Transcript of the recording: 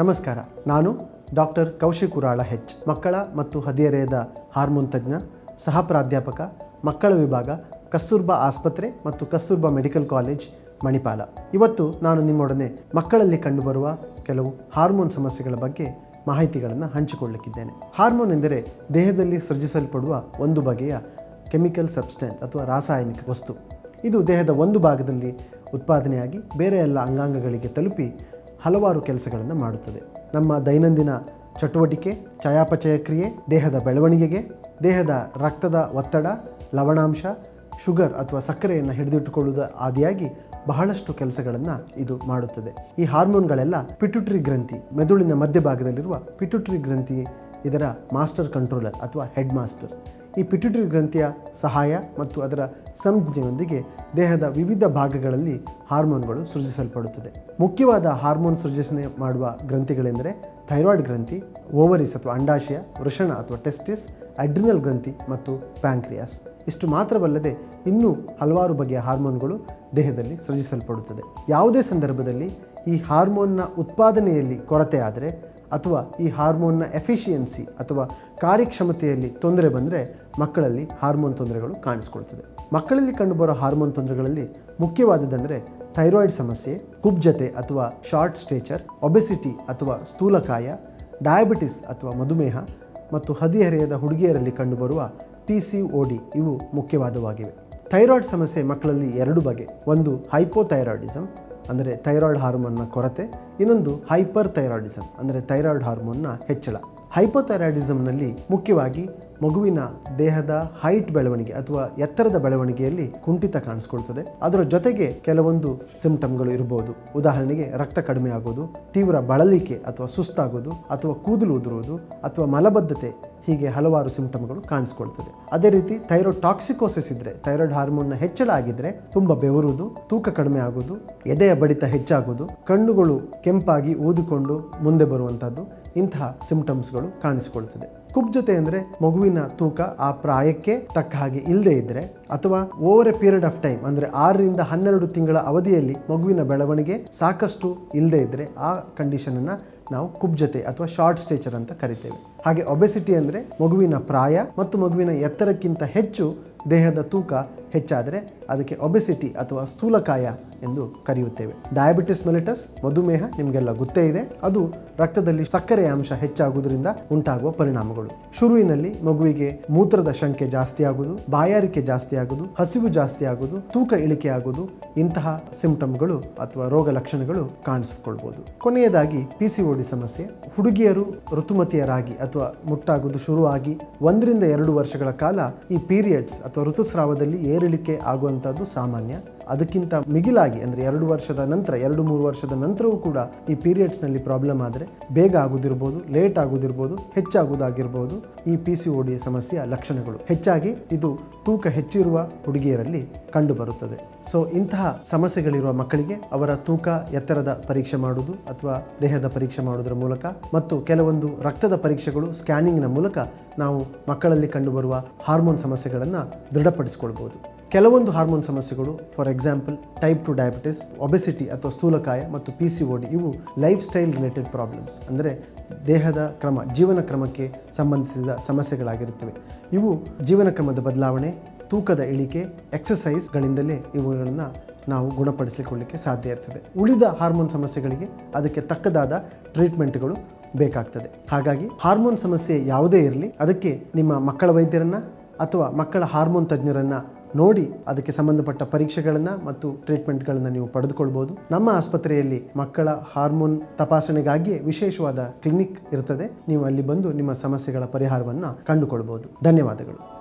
ನಮಸ್ಕಾರ. ನಾನು ಡಾಕ್ಟರ್ ಕೌಶಿಕ್ ಉರಾಳ ಹೆಚ್, ಮಕ್ಕಳ ಮತ್ತು ಹದಿಹರೆಯದ ಹಾರ್ಮೋನ್ ತಜ್ಞ ಸಹ ಪ್ರಾಧ್ಯಾಪಕ ಮಕ್ಕಳ ವಿಭಾಗ, ಕಸ್ತೂರ್ಬಾ ಆಸ್ಪತ್ರೆ ಮತ್ತು ಕಸ್ತೂರ್ಬಾ ಮೆಡಿಕಲ್ ಕಾಲೇಜ್, ಮಣಿಪಾಲ. ಇವತ್ತು ನಾನು ನಿಮ್ಮೊಡನೆ ಮಕ್ಕಳಲ್ಲಿ ಕಂಡುಬರುವ ಕೆಲವು ಹಾರ್ಮೋನ್ ಸಮಸ್ಯೆಗಳ ಬಗ್ಗೆ ಮಾಹಿತಿಗಳನ್ನು ಹಂಚಿಕೊಳ್ಳಲಿಕ್ಕಿದ್ದೇನೆ. ಹಾರ್ಮೋನ್ ಎಂದರೆ ದೇಹದಲ್ಲಿ ಸೃಜಿಸಲ್ಪಡುವ ಒಂದು ಬಗೆಯ ಕೆಮಿಕಲ್ ಸಬ್ಸ್ಟೆನ್ಸ್ ಅಥವಾ ರಾಸಾಯನಿಕ ವಸ್ತು. ಇದು ದೇಹದ ಒಂದು ಭಾಗದಲ್ಲಿ ಉತ್ಪಾದನೆಯಾಗಿ ಬೇರೆ ಎಲ್ಲ ಅಂಗಾಂಗಗಳಿಗೆ ತಲುಪಿ ಹಲವಾರು ಕೆಲಸಗಳನ್ನು ಮಾಡುತ್ತದೆ. ನಮ್ಮ ದೈನಂದಿನ ಚಟುವಟಿಕೆ ಚಯಾಪಚಯ ಕ್ರಿಯೆ, ದೇಹದ ಬೆಳವಣಿಗೆಗೆ, ದೇಹದ ರಕ್ತದ ಒತ್ತಡ, ಲವಣಾಂಶ, ಶುಗರ್ ಅಥವಾ ಸಕ್ಕರೆಯನ್ನು ಹಿಡಿದಿಟ್ಟುಕೊಳ್ಳುವುದು ಆದಿಯಾಗಿ ಬಹಳಷ್ಟು ಕೆಲಸಗಳನ್ನು ಇದು ಮಾಡುತ್ತದೆ. ಈ ಹಾರ್ಮೋನ್ಗಳೆಲ್ಲ ಪಿಟುಟ್ರಿ ಗ್ರಂಥಿ, ಮೆದುಳಿನ ಮಧ್ಯಭಾಗದಲ್ಲಿರುವ ಪಿಟುಟ್ರಿ ಗ್ರಂಥಿ ಇದರ ಮಾಸ್ಟರ್ ಕಂಟ್ರೋಲರ್ ಅಥವಾ ಹೆಡ್ ಮಾಸ್ಟರ್. ಈ ಪಿಟ್ಯುಟರಿ ಗ್ರಂಥಿಯ ಸಹಾಯ ಮತ್ತು ಅದರ ಸಂಜ್ಞೆಯೊಂದಿಗೆ ದೇಹದ ವಿವಿಧ ಭಾಗಗಳಲ್ಲಿ ಹಾರ್ಮೋನ್ಗಳು ಸೃಜಿಸಲ್ಪಡುತ್ತದೆ. ಮುಖ್ಯವಾದ ಹಾರ್ಮೋನ್ ಸೃಜನೆ ಮಾಡುವ ಗ್ರಂಥಿಗಳೆಂದರೆ ಥೈರಾಯ್ಡ್ ಗ್ರಂಥಿ, ಓವರಿಸ್ ಅಥವಾ ಅಂಡಾಶಯ, ವೃಷಣ ಅಥವಾ ಟೆಸ್ಟಿಸ್, ಅಡ್ರಿನಲ್ ಗ್ರಂಥಿ ಮತ್ತು ಪ್ಯಾಂಕ್ರಿಯಾಸ್. ಇಷ್ಟು ಮಾತ್ರವಲ್ಲದೆ ಇನ್ನೂ ಹಲವಾರು ಬಗೆಯ ಹಾರ್ಮೋನ್ಗಳು ದೇಹದಲ್ಲಿ ಸೃಜಿಸಲ್ಪಡುತ್ತದೆ. ಯಾವುದೇ ಸಂದರ್ಭದಲ್ಲಿ ಈ ಹಾರ್ಮೋನ್ನ ಉತ್ಪಾದನೆಯಲ್ಲಿ ಕೊರತೆ ಆದರೆ ಅಥವಾ ಈ ಹಾರ್ಮೋನ್ನ ಎಫಿಷಿಯನ್ಸಿ ಅಥವಾ ಕಾರ್ಯಕ್ಷಮತೆಯಲ್ಲಿ ತೊಂದರೆ ಬಂದರೆ ಮಕ್ಕಳಲ್ಲಿ ಹಾರ್ಮೋನ್ ತೊಂದರೆಗಳು ಕಾಣಿಸ್ಕೊಳ್ತದೆ. ಮಕ್ಕಳಲ್ಲಿ ಕಂಡುಬರೋ ಹಾರ್ಮೋನ್ ತೊಂದರೆಗಳಲ್ಲಿ ಮುಖ್ಯವಾದದಂದರೆ ಥೈರಾಯ್ಡ್ ಸಮಸ್ಯೆ, ಕುಬ್ಜತೆ ಅಥವಾ ಶಾರ್ಟ್ ಸ್ಟೇಚರ್ ಒಬೆಸಿಟಿ ಅಥವಾ ಸ್ಥೂಲಕಾಯ, ಡಯಾಬಿಟಿಸ್ ಅಥವಾ ಮಧುಮೇಹ ಮತ್ತು ಹದಿಹರೆಯದ ಹುಡುಗಿಯರಲ್ಲಿ ಕಂಡುಬರುವ ಪಿ ಸಿ ಒ ಡಿ ಇವು ಮುಖ್ಯವಾದವಾಗಿವೆ. ಥೈರಾಯ್ಡ್ ಸಮಸ್ಯೆ ಮಕ್ಕಳಲ್ಲಿ ಎರಡು ಬಗೆ. ಒಂದು ಹೈಪೋಥೈರಾಯ್ಡಿಸಮ್ ಅಂದರೆ ಥೈರಾಯ್ಡ್ ಹಾರ್ಮೋನ್ನ ಕೊರತೆ, ಇನ್ನೊಂದು ಹೈಪರ್ ಥೈರಾಯ್ಡಿಸಮ್ ಅಂದರೆ ಥೈರಾಯ್ಡ್ ಹಾರ್ಮೋನ್ನ ಹೆಚ್ಚಳ. ಹೈಪೋಥೈರಾಯ್ಡಿಸಮ್ನಲ್ಲಿ ಮುಖ್ಯವಾಗಿ ಮಗುವಿನ ದೇಹದ ಹೈಟ್ ಬೆಳವಣಿಗೆ ಅಥವಾ ಎತ್ತರದ ಬೆಳವಣಿಗೆಯಲ್ಲಿ ಕುಂಠಿತ ಕಾಣಿಸ್ಕೊಳ್ತದೆ. ಅದರ ಜೊತೆಗೆ ಕೆಲವೊಂದು ಸಿಂಪ್ಟಮ್ಗಳು ಇರಬಹುದು ಉದಾಹರಣೆಗೆ ರಕ್ತ ಕಡಿಮೆ ಆಗೋದು, ತೀವ್ರ ಬಳಲಿಕೆ ಅಥವಾ ಸುಸ್ತಾಗೋದು, ಅಥವಾ ಕೂದಲು ಉದುರುವುದು ಅಥವಾ ಮಲಬದ್ಧತೆ ಹೀಗೆ ಹಲವಾರು ಸಿಂಪ್ಟಮ್ಗಳು ಕಾಣಿಸ್ಕೊಳ್ತದೆ. ಅದೇ ರೀತಿ ಥೈರಾಯ್ಡ್ ಟಾಕ್ಸಿಕೋಸಿಸ್ ಇದ್ದರೆ ಥೈರಾಯ್ಡ್ ಹಾರ್ಮೋನ್ನ ಹೆಚ್ಚಳ ಆಗಿದ್ರೆ ತುಂಬ ಬೆವರುವುದು ತೂಕ ಕಡಿಮೆ ಆಗೋದು, ಎದೆಯ ಬಡಿತ ಹೆಚ್ಚಾಗೋದು, ಕಣ್ಣುಗಳು ಕೆಂಪಾಗಿ ಊದಿಕೊಂಡು ಮುಂದೆ ಬರುವಂಥದ್ದು ಇಂತಹ ಸಿಂಪ್ಟಮ್ಸ್ಗಳು ಕಾಣಿಸಿಕೊಳ್ತದೆ. ಕುಬ್ಜತೆ ಅಂದರೆ ಮಗುವಿನ ತೂಕ ಆ ಪ್ರಾಯಕ್ಕೆ ತಕ್ಕ ಹಾಗೆ ಇಲ್ಲದೆ ಇದ್ದರೆ ಅಥವಾ over a period of time ಅಂದರೆ ಆರರಿಂದ ಹನ್ನೆರಡು ತಿಂಗಳ ಅವಧಿಯಲ್ಲಿ ಮಗುವಿನ ಬೆಳವಣಿಗೆ ಸಾಕಷ್ಟು ಇಲ್ಲದೆ ಇದ್ದರೆ ಆ ಕಂಡೀಷನನ್ನು ನಾವು ಕುಬ್ಜತೆ ಅಥವಾ ಶಾರ್ಟ್ ಸ್ಟೇಚರ್ ಅಂತ ಕರಿತೇವೆ. ಹಾಗೆ ಒಬೆಸಿಟಿ ಅಂದರೆ ಮಗುವಿನ ಪ್ರಾಯ ಮತ್ತು ಮಗುವಿನ ಎತ್ತರಕ್ಕಿಂತ ಹೆಚ್ಚು ದೇಹದ ತೂಕ ಹೆಚ್ಚಾದರೆ ಅದಕ್ಕೆ ಒಬೆಸಿಟಿ ಅಥವಾ ಸ್ಥೂಲಕಾಯ ಎಂದು ಕರೆಯುತ್ತೇವೆ. ಡಯಾಬಿಟಿಸ್ ಮೆಲಿಟಸ್ ಮಧುಮೇಹ ನಿಮಗೆಲ್ಲ ಗೊತ್ತೇ ಇದೆ. ಅದು ರಕ್ತದಲ್ಲಿ ಸಕ್ಕರೆಯ ಅಂಶ ಹೆಚ್ಚಾಗುವುದರಿಂದ ಉಂಟಾಗುವ ಪರಿಣಾಮಗಳು. ಶುರುವಿನಲ್ಲಿ ಮಗುವಿಗೆ ಮೂತ್ರದ ಶಂಕೆ ಜಾಸ್ತಿ ಆಗುವುದು, ಬಾಯಾರಿಕೆ ಜಾಸ್ತಿ ಆಗುವುದು, ಹಸಿವು ಜಾಸ್ತಿ ಆಗುವುದು, ತೂಕ ಇಳಿಕೆ ಆಗುವುದು, ಇಂತಹ ಸಿಂಪ್ಟಮ್ಗಳು ಅಥವಾ ರೋಗ ಲಕ್ಷಣಗಳು ಕಾಣಿಸಿಕೊಳ್ಬಹುದು ಕೊನೆಯದಾಗಿ ಪಿ ಸಿ ಡಿ ಸಮಸ್ಯೆ. ಹುಡುಗಿಯರು ಋತುಮತಿಯರಾಗಿ ಅಥವಾ ಮುಟ್ಟಾಗುವುದು ಶುರುವಾಗಿ ಒಂದರಿಂದ ಎರಡು ವರ್ಷಗಳ ಕಾಲ ಈ ಪೀರಿಯಡ್ಸ್ ಅಥವಾ ಋತುಸ್ರಾವದಲ್ಲಿ ಏರಿಳಿಕೆ ಆಗುವಂಥದ್ದು ಸಾಮಾನ್ಯ. ಅದಕ್ಕಿಂತ ಮಿಗಿಲಾಗಿ ಅಂದರೆ ಎರಡು ವರ್ಷದ ನಂತರ, ಎರಡು ಮೂರು ವರ್ಷದ ನಂತರವೂ ಕೂಡ ಈ ಪೀರಿಯಡ್ಸ್ನಲ್ಲಿ ಪ್ರಾಬ್ಲಮ್ ಆದರೆ ಬೇಗ ಆಗುದಿರ್ಬೋದು ಲೇಟ್ ಆಗುದಿರ್ಬೋದು ಹೆಚ್ಚಾಗುವುದಾಗಿರ್ಬೋದು ಈ ಪಿ ಸಿ ಡಿ ಸಮಸ್ಯೆಯ ಲಕ್ಷಣಗಳು ಹೆಚ್ಚಾಗಿ ಇದು ತೂಕ ಹೆಚ್ಚಿರುವ ಹುಡುಗಿಯರಲ್ಲಿ ಕಂಡುಬರುತ್ತದೆ. ಸೊ ಇಂತಹ ಸಮಸ್ಯೆಗಳಿರುವ ಮಕ್ಕಳಿಗೆ ಅವರ ತೂಕ, ಎತ್ತರದ ಪರೀಕ್ಷೆ ಮಾಡುವುದು ಅಥವಾ ದೇಹದ ಪರೀಕ್ಷೆ ಮಾಡುವುದರ ಮೂಲಕ ಮತ್ತು ಕೆಲವೊಂದು ರಕ್ತದ ಪರೀಕ್ಷೆಗಳು ಸ್ಕ್ಯಾನಿಂಗ್ನ ಮೂಲಕ ನಾವು ಮಕ್ಕಳಲ್ಲಿ ಕಂಡುಬರುವ ಹಾರ್ಮೋನ್ ಸಮಸ್ಯೆಗಳನ್ನು ದೃಢಪಡಿಸಿಕೊಳ್ಬೋದು ಕೆಲವೊಂದು ಹಾರ್ಮೋನ್ ಸಮಸ್ಯೆಗಳು for example type two diabetes obesity ಅಥವಾ ಸ್ಥೂಲಕಾಯ ಮತ್ತು ಪಿ ಸಿ ಓಡಿ ಇವು ಲೈಫ್ ಸ್ಟೈಲ್ ರಿಲೇಟೆಡ್ ಪ್ರಾಬ್ಲಮ್ಸ್ ಅಂದರೆ ದೇಹದ ಕ್ರಮ, ಜೀವನ ಕ್ರಮಕ್ಕೆ ಸಂಬಂಧಿಸಿದ ಸಮಸ್ಯೆಗಳಾಗಿರುತ್ತವೆ. ಇವು ಜೀವನ ಕ್ರಮದ ಬದಲಾವಣೆ, ತೂಕದ ಇಳಿಕೆ ಎಕ್ಸಸೈಸ್ಗಳಿಂದಲೇ ಇವುಗಳನ್ನು ನಾವು ಗುಣಪಡಿಸಿಕೊಳ್ಳಿಕ್ಕೆ ಸಾಧ್ಯ ಇರ್ತದೆ. ಉಳಿದ ಹಾರ್ಮೋನ್ ಸಮಸ್ಯೆಗಳಿಗೆ ಅದಕ್ಕೆ ತಕ್ಕದಾದ ಟ್ರೀಟ್ಮೆಂಟ್ಗಳು ಬೇಕಾಗ್ತದೆ. ಹಾಗಾಗಿ ಹಾರ್ಮೋನ್ ಸಮಸ್ಯೆ ಯಾವುದೇ ಇರಲಿ, ಅದಕ್ಕೆ ನಿಮ್ಮ ಮಕ್ಕಳ ವೈದ್ಯರನ್ನು ಅಥವಾ ಮಕ್ಕಳ ಹಾರ್ಮೋನ್ ತಜ್ಞರನ್ನು ನೋಡಿ ಅದಕ್ಕೆ ಸಂಬಂಧಪಟ್ಟ ಪರೀಕ್ಷೆಗಳನ್ನು ಮತ್ತು ಟ್ರೀಟ್ಮೆಂಟ್ಗಳನ್ನು ನೀವು ಪಡೆದುಕೊಳ್ಬೋದು. ನಮ್ಮ ಆಸ್ಪತ್ರೆಯಲ್ಲಿ ಮಕ್ಕಳ ಹಾರ್ಮೋನ್ ತಪಾಸಣೆಗಾಗಿಯೇ ವಿಶೇಷವಾದ ಕ್ಲಿನಿಕ್ ಇರ್ತದೆ. ನೀವು ಅಲ್ಲಿ ಬಂದು ನಿಮ್ಮ ಸಮಸ್ಯೆಗಳ ಪರಿಹಾರವನ್ನು ಕಂಡುಕೊಳ್ಬೋದು. ಧನ್ಯವಾದಗಳು.